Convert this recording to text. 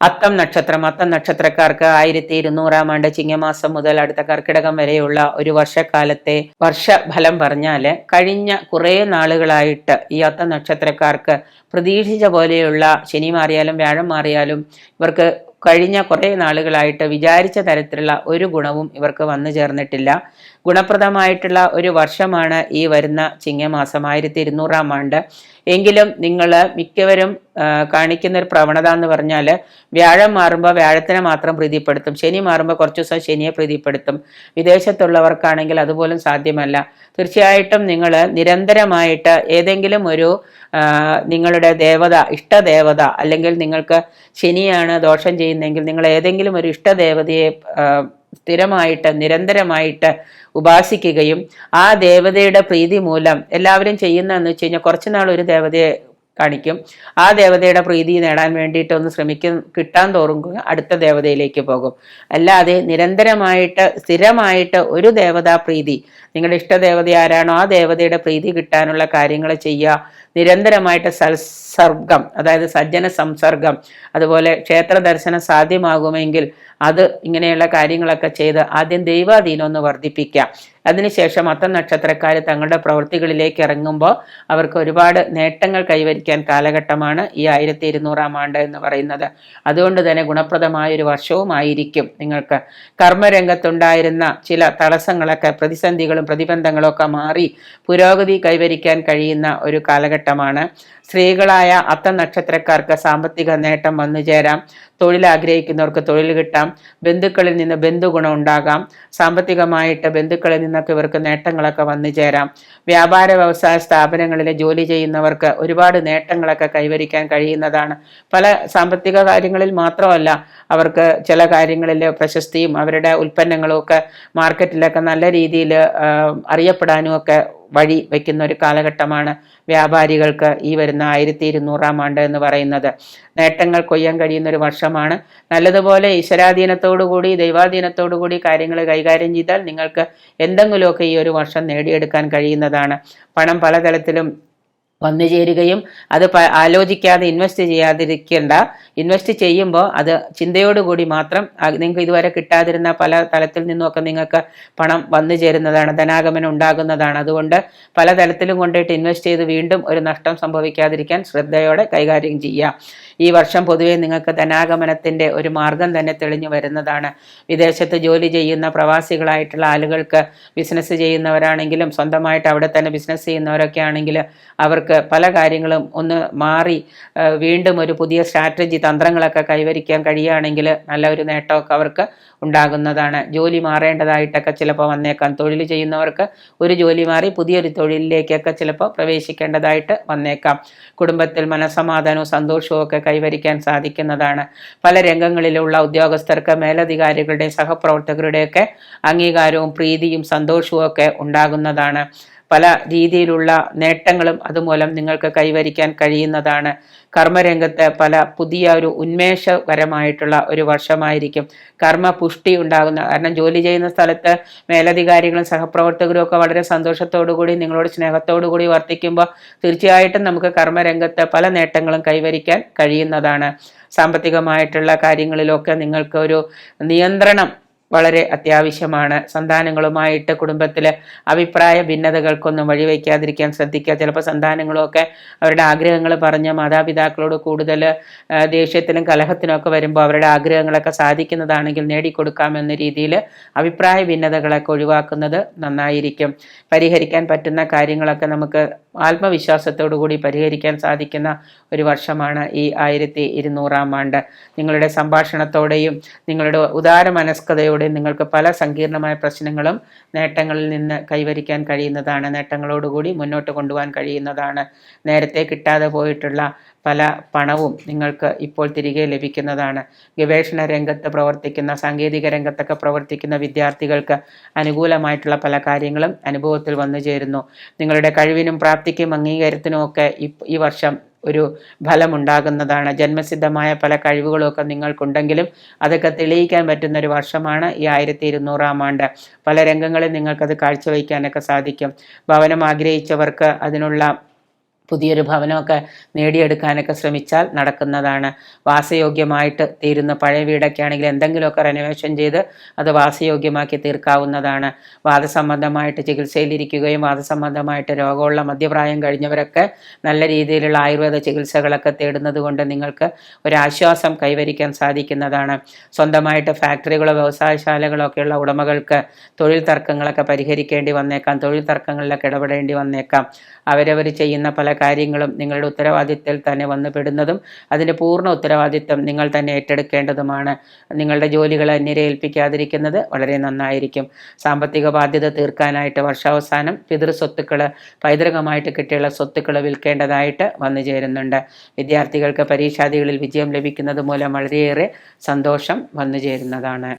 അത്തം നക്ഷത്രം അത്തം നക്ഷത്രക്കാർക്ക് ആയിരത്തി ഇരുന്നൂറാം ആണ്ട് ചിങ്ങമാസം മുതൽ അടുത്ത കർക്കിടകം വരെയുള്ള ഒരു വർഷക്കാലത്തെ വർഷ ഫലം പറഞ്ഞാൽ കഴിഞ്ഞ കുറേ നാളുകളായിട്ട് ഈ അത്തം നക്ഷത്രക്കാർക്ക് പ്രതീക്ഷിച്ച പോലെയുള്ള ശനി മാറിയാലും വ്യാഴം മാറിയാലും ഇവർക്ക് കഴിഞ്ഞ കുറേ നാളുകളായിട്ട് വിചാരിച്ച തരത്തിലുള്ള ഒരു ഗുണവും ഇവർക്ക് വന്നു ചേർന്നിട്ടില്ല. ഗുണപ്രദമായിട്ടുള്ള ഒരു വർഷമാണ് ഈ വരുന്ന ചിങ്ങമാസം ആയിരത്തി ഇരുന്നൂറാം ആണ്ട്. എങ്കിലും നിങ്ങൾ മിക്കവരും കാണിക്കുന്ന ഒരു പ്രവണത എന്ന് പറഞ്ഞാൽ വ്യാഴം മാറുമ്പോൾ വ്യാഴത്തിനെ മാത്രം പ്രീതിപ്പെടുത്തും ശനി മാറുമ്പോൾ കുറച്ച് ദിവസം ശനിയെ പ്രീതിപ്പെടുത്തും. വിദേശത്തുള്ളവർക്കാണെങ്കിൽ അതുപോലും സാധ്യമല്ല. തീർച്ചയായിട്ടും നിങ്ങൾ നിരന്തരമായിട്ട് ഏതെങ്കിലും ഒരു നിങ്ങളുടെ ദേവത ഇഷ്ടദേവത അല്ലെങ്കിൽ നിങ്ങൾക്ക് ശനിയാണ് ദോഷം ചെയ്യുന്നതെങ്കിൽ നിങ്ങൾ ഏതെങ്കിലും ഒരു ഇഷ്ടദേവതയെ സ്ഥിരമായിട്ട് നിരന്തരമായിട്ട് ഉപാസിക്കുകയും ആ ദേവതയുടെ പ്രീതി മൂലം എല്ലാവരും ചെയ്യുന്നതെന്ന് വെച്ച് കഴിഞ്ഞാൽ കുറച്ചുനാൾ ഒരു ദേവതയെ കാണിക്കും. ആ ദേവതയുടെ പ്രീതി നേടാൻ വേണ്ടിയിട്ട് ഒന്ന് ശ്രമിക്കും കിട്ടാൻ തോറും അടുത്ത ദേവതയിലേക്ക് പോകും. അല്ലാതെ നിരന്തരമായിട്ട് സ്ഥിരമായിട്ട് ഒരു ദേവതാ പ്രീതി നിങ്ങളുടെ ഇഷ്ടദേവത ആരാണോ ആ ദേവതയുടെ പ്രീതി കിട്ടാനുള്ള കാര്യങ്ങൾ ചെയ്യുക നിരന്തരമായിട്ട് സത്സർഗം അതായത് സജ്ജന സംസർഗം അതുപോലെ ക്ഷേത്ര ദർശനം സാധ്യമാകുമെങ്കിൽ അത് ഇങ്ങനെയുള്ള കാര്യങ്ങളൊക്കെ ചെയ്ത് ആദ്യം ദൈവാധീനം ഒന്ന് വർദ്ധിപ്പിക്കാം അതിനുശേഷം അത്തം നക്ഷത്രക്കാർ തങ്ങളുടെ പ്രവൃത്തികളിലേക്ക് ഇറങ്ങുമ്പോൾ അവർക്ക് ഒരുപാട് നേട്ടങ്ങൾ കൈവരിക്കാൻ കാലഘട്ടമാണ് ഈ ആയിരത്തി ഇരുന്നൂറാം ആണ്ട് എന്ന് പറയുന്നത്. അതുകൊണ്ട് തന്നെ ഗുണപ്രദമായ ഒരു വർഷവുമായിരിക്കും നിങ്ങൾക്ക്. കർമ്മരംഗത്തുണ്ടായിരുന്ന ചില തടസ്സങ്ങളൊക്കെ പ്രതിസന്ധികളും പ്രതിബന്ധങ്ങളും ഒക്കെ മാറി പുരോഗതി കൈവരിക്കാൻ കഴിയുന്ന ഒരു കാലഘട്ടമാണ്. സ്ത്രീകളായ അത്ത നക്ഷത്രക്കാർക്ക് സാമ്പത്തിക നേട്ടം വന്നു ചേരാം. തൊഴിൽ ആഗ്രഹിക്കുന്നവർക്ക് തൊഴിൽ കിട്ടാം. ബന്ധുക്കളിൽ നിന്ന് ബന്ധുഗുണം ഉണ്ടാകാം. സാമ്പത്തികമായിട്ട് ബന്ധുക്കളിൽ നിന്നൊക്കെ ഇവർക്ക് നേട്ടങ്ങളൊക്കെ വന്നു ചേരാം. വ്യാപാര വ്യവസായ സ്ഥാപനങ്ങളിലെ ജോലി ചെയ്യുന്നവർക്ക് ഒരുപാട് നേട്ടങ്ങളൊക്കെ കൈവരിക്കാൻ കഴിയുന്നതാണ്. പല സാമ്പത്തിക കാര്യങ്ങളിൽ മാത്രമല്ല അവർക്ക് ചില കാര്യങ്ങളിൽ പ്രശസ്തിയും അവരുടെ ഉൽപ്പന്നങ്ങളും ഒക്കെ മാർക്കറ്റിലൊക്കെ നല്ല രീതിയിൽ അറിയപ്പെടാനും ഒക്കെ വഴി വയ്ക്കുന്ന ഒരു കാലഘട്ടമാണ് വ്യാപാരികൾക്ക് ഈ വരുന്ന ആയിരത്തി ഇരുന്നൂറാം ആണ്ട് എന്ന് പറയുന്നത്. നേട്ടങ്ങൾ കൊയ്യാൻ കഴിയുന്ന ഒരു വർഷമാണ്. നല്ലതുപോലെ ഈശ്വരാധീനത്തോടുകൂടി ദൈവാധീനത്തോടുകൂടി കാര്യങ്ങൾ കൈകാര്യം ചെയ്താൽ നിങ്ങൾക്ക് എന്തെങ്കിലുമൊക്കെ ഈ ഒരു വർഷം നേടിയെടുക്കാൻ കഴിയുന്നതാണ്. പണം പലതരത്തിലും വന്നു ചേരുകയും അത് ആലോചിക്കാതെ ഇൻവെസ്റ്റ് ചെയ്യാതിരിക്കേണ്ട. ഇൻവെസ്റ്റ് ചെയ്യുമ്പോൾ അത് ചിന്തയോടുകൂടി മാത്രം നിങ്ങൾക്ക് ഇതുവരെ കിട്ടാതിരുന്ന പല തലത്തിൽ നിന്നുമൊക്കെ നിങ്ങൾക്ക് പണം വന്നു ചേരുന്നതാണ് ധനാഗമനം ഉണ്ടാകുന്നതാണ്. അതുകൊണ്ട് പല തലത്തിലും കൊണ്ടിട്ട് ഇൻവെസ്റ്റ് ചെയ്ത് വീണ്ടും ഒരു നഷ്ടം സംഭവിക്കാതിരിക്കാൻ ശ്രദ്ധയോടെ കൈകാര്യം ചെയ്യുക ഈ വർഷം പൊതുവെ നിങ്ങൾക്ക് ധനാഗമനത്തിന്റെ ഒരു മാർഗം തന്നെ തെളിഞ്ഞു വരുന്നതാണ്. വിദേശത്ത് ജോലി ചെയ്യുന്ന പ്രവാസികളായിട്ടുള്ള ആളുകൾക്ക് ബിസിനസ് ചെയ്യുന്നവരാണെങ്കിലും സ്വന്തമായിട്ട് അവിടെ തന്നെ ബിസിനസ് ചെയ്യുന്നവരൊക്കെ ആണെങ്കിൽ അവർക്ക് പല കാര്യങ്ങളും ഒന്ന് മാറി വീണ്ടും ഒരു പുതിയ സ്ട്രാറ്റജി തന്ത്രങ്ങളൊക്കെ കൈവരിക്കാൻ കഴിയുകയാണെങ്കിൽ നല്ല ഒരു നേട്ടമൊക്കെ അവർക്ക് ഉണ്ടാകുന്നതാണ്. ജോലി മാറേണ്ടതായിട്ടൊക്കെ ചിലപ്പോൾ വന്നേക്കാം. തൊഴിൽ ചെയ്യുന്നവർക്ക് ഒരു ജോലി മാറി പുതിയൊരു തൊഴിലിലേക്കൊക്കെ ചിലപ്പോൾ പ്രവേശിക്കേണ്ടതായിട്ട് വന്നേക്കാം. കുടുംബത്തിൽ മനസമാധാനവും സന്തോഷവും ഒക്കെ കൈവരിക്കാൻ സാധിക്കുന്നതാണ്. പല രംഗങ്ങളിലുള്ള ഉദ്യോഗസ്ഥർക്ക് മേലധികാരികളുടെയും സഹപ്രവർത്തകരുടെയൊക്കെ അംഗീകാരവും പ്രീതിയും സന്തോഷവും ഒക്കെ ഉണ്ടാകുന്നതാണ്. പല രീതിയിലുള്ള നേട്ടങ്ങളും അതുമൂലം നിങ്ങൾക്ക് കൈവരിക്കാൻ കഴിയുന്നതാണ്. കർമ്മരംഗത്ത് പല പുതിയ ഒരു ഉന്മേഷകരമായിട്ടുള്ള ഒരു വർഷമായിരിക്കും. കർമ്മ പുഷ്ടി ഉണ്ടാകുന്ന കാരണം ജോലി ചെയ്യുന്ന സ്ഥലത്ത് മേലധികാരികളും സഹപ്രവർത്തകരും ഒക്കെ വളരെ സന്തോഷത്തോടുകൂടി നിങ്ങളോട് സ്നേഹത്തോടുകൂടി വർത്തിക്കുമ്പോൾ തീർച്ചയായിട്ടും നമുക്ക് കർമ്മരംഗത്ത് പല നേട്ടങ്ങളും കൈവരിക്കാൻ കഴിയുന്നതാണ്. സാമ്പത്തികമായിട്ടുള്ള കാര്യങ്ങളിലൊക്കെ നിങ്ങൾക്ക് ഒരു നിയന്ത്രണം വളരെ അത്യാവശ്യമാണ്. സന്താനങ്ങളുമായിട്ട് കുടുംബത്തിലെ അഭിപ്രായ ഭിന്നതകൾക്കൊന്നും വഴിവെക്കാതിരിക്കാൻ ശ്രദ്ധിക്കുക. ചിലപ്പോൾ സന്താനങ്ങളൊക്കെ അവരുടെ ആഗ്രഹങ്ങൾ പറഞ്ഞ് മാതാപിതാക്കളോട് കൂടുതൽ ദേഷ്യത്തിനും കലഹത്തിനും ഒക്കെ വരുമ്പോൾ അവരുടെ ആഗ്രഹങ്ങളൊക്കെ സാധിക്കുന്നതാണെങ്കിൽ നേടിക്കൊടുക്കാമെന്ന രീതിയിൽ അഭിപ്രായ ഭിന്നതകളൊക്കെ ഒഴിവാക്കുന്നത് നന്നായിരിക്കും. പരിഹരിക്കാൻ പറ്റുന്ന കാര്യങ്ങളൊക്കെ നമുക്ക് ആത്മവിശ്വാസത്തോടു കൂടി പരിഹരിക്കാൻ സാധിക്കുന്ന ഒരു വർഷമാണ് ഈ ആയിരത്തി ഇരുന്നൂറാം ആണ്ട്. നിങ്ങളുടെ സംഭാഷണത്തോടെയും നിങ്ങളുടെ ഉദാര മനസ്കതയോടെയും നിങ്ങൾക്ക് പല സങ്കീർണമായ പ്രശ്നങ്ങളും നേട്ടങ്ങളിൽ നിന്ന് കൈവരിക്കാൻ കഴിയുന്നതാണ്. നേട്ടങ്ങളോടുകൂടി മുന്നോട്ട് കൊണ്ടുപോകാൻ കഴിയുന്നതാണ്. നേരത്തെ കിട്ടാതെ പോയിട്ടുള്ള പല പണവും നിങ്ങൾക്ക് ഇപ്പോൾ തിരികെ ലഭിക്കുന്നതാണ്. ഗവേഷണ രംഗത്ത് പ്രവർത്തിക്കുന്ന സാങ്കേതിക രംഗത്തൊക്കെ പ്രവർത്തിക്കുന്ന വിദ്യാർത്ഥികൾക്ക് അനുകൂലമായിട്ടുള്ള പല കാര്യങ്ങളും അനുഭവത്തിൽ വന്നു ചേരുന്നു. നിങ്ങളുടെ കഴിവിനും പ്രാപ്തിക്കും അംഗീകാരത്തിനും ഒക്കെ ഈ വർഷം ഒരു ഫലമുണ്ടാകുന്നതാണ്. ജന്മസിദ്ധമായ പല കഴിവുകളൊക്കെ നിങ്ങൾക്കുണ്ടെങ്കിലും അതൊക്കെ തെളിയിക്കാൻ പറ്റുന്ന ഒരു വർഷമാണ് ഈ ആയിരത്തി ഇരുന്നൂറാം ആണ്ട്. പല രംഗങ്ങളിൽ നിങ്ങൾക്കത് കാഴ്ചവെക്കാനൊക്കെ സാധിക്കും. ഭവനം ആഗ്രഹിച്ചവർക്ക് അതിനുള്ള പുതിയൊരു ഭവനമൊക്കെ നേടിയെടുക്കാനൊക്കെ ശ്രമിച്ചാൽ നടക്കുന്നതാണ്. വാസയോഗ്യമായിട്ട് തീരുന്ന പഴയ വീടൊക്കെ ആണെങ്കിൽ എന്തെങ്കിലുമൊക്കെ റെനോവേഷൻ ചെയ്ത് അത് വാസയോഗ്യമാക്കി തീർക്കാവുന്നതാണ്. വാദസംബന്ധമായിട്ട് ചികിത്സയിലിരിക്കുകയും വാദസംബന്ധമായിട്ട് രോഗമുള്ള മധ്യപ്രായം കഴിഞ്ഞവരൊക്കെ നല്ല രീതിയിലുള്ള ആയുർവേദ ചികിത്സകളൊക്കെ തേടുന്നത് കൊണ്ട് നിങ്ങൾക്ക് ഒരാശ്വാസം കൈവരിക്കാൻ സാധിക്കുന്നതാണ്. സ്വന്തമായിട്ട് ഫാക്ടറികളോ വ്യവസായശാലകളോ ഒക്കെയുള്ള ഉടമകൾക്ക് തൊഴിൽ തർക്കങ്ങളൊക്കെ പരിഹരിക്കേണ്ടി വന്നേക്കാം. തൊഴിൽ തർക്കങ്ങളിലൊക്കെ ഇടപെടേണ്ടി വന്നേക്കാം. അവരവർ ചെയ്യുന്ന പല കാര്യങ്ങളും നിങ്ങളുടെ ഉത്തരവാദിത്തത്തിൽ തന്നെ വന്നു പെടുന്നതും അതിന്റെ പൂർണ ഉത്തരവാദിത്തം നിങ്ങൾ തന്നെ ഏറ്റെടുക്കേണ്ടതുമാണ്. നിങ്ങളുടെ ജോലികൾ അന്യരെ ഏൽപ്പിക്കാതിരിക്കുന്നത് വളരെ നന്നായിരിക്കും. സാമ്പത്തിക ബാധ്യത തീർക്കാനായിട്ട് വർഷാവസാനം പിതൃസ്വത്തുക്കൾ പൈതൃകമായിട്ട് കിട്ടിയുള്ള സ്വത്തുക്കൾ വിൽക്കേണ്ടതായിട്ട് വന്നു ചേരുന്നുണ്ട്. വിദ്യാർത്ഥികൾക്ക് പരീക്ഷാദികളിൽ വിജയം ലഭിക്കുന്നത് മൂലം വളരെയേറെ സന്തോഷം വന്നു ചേരുന്നതാണ്.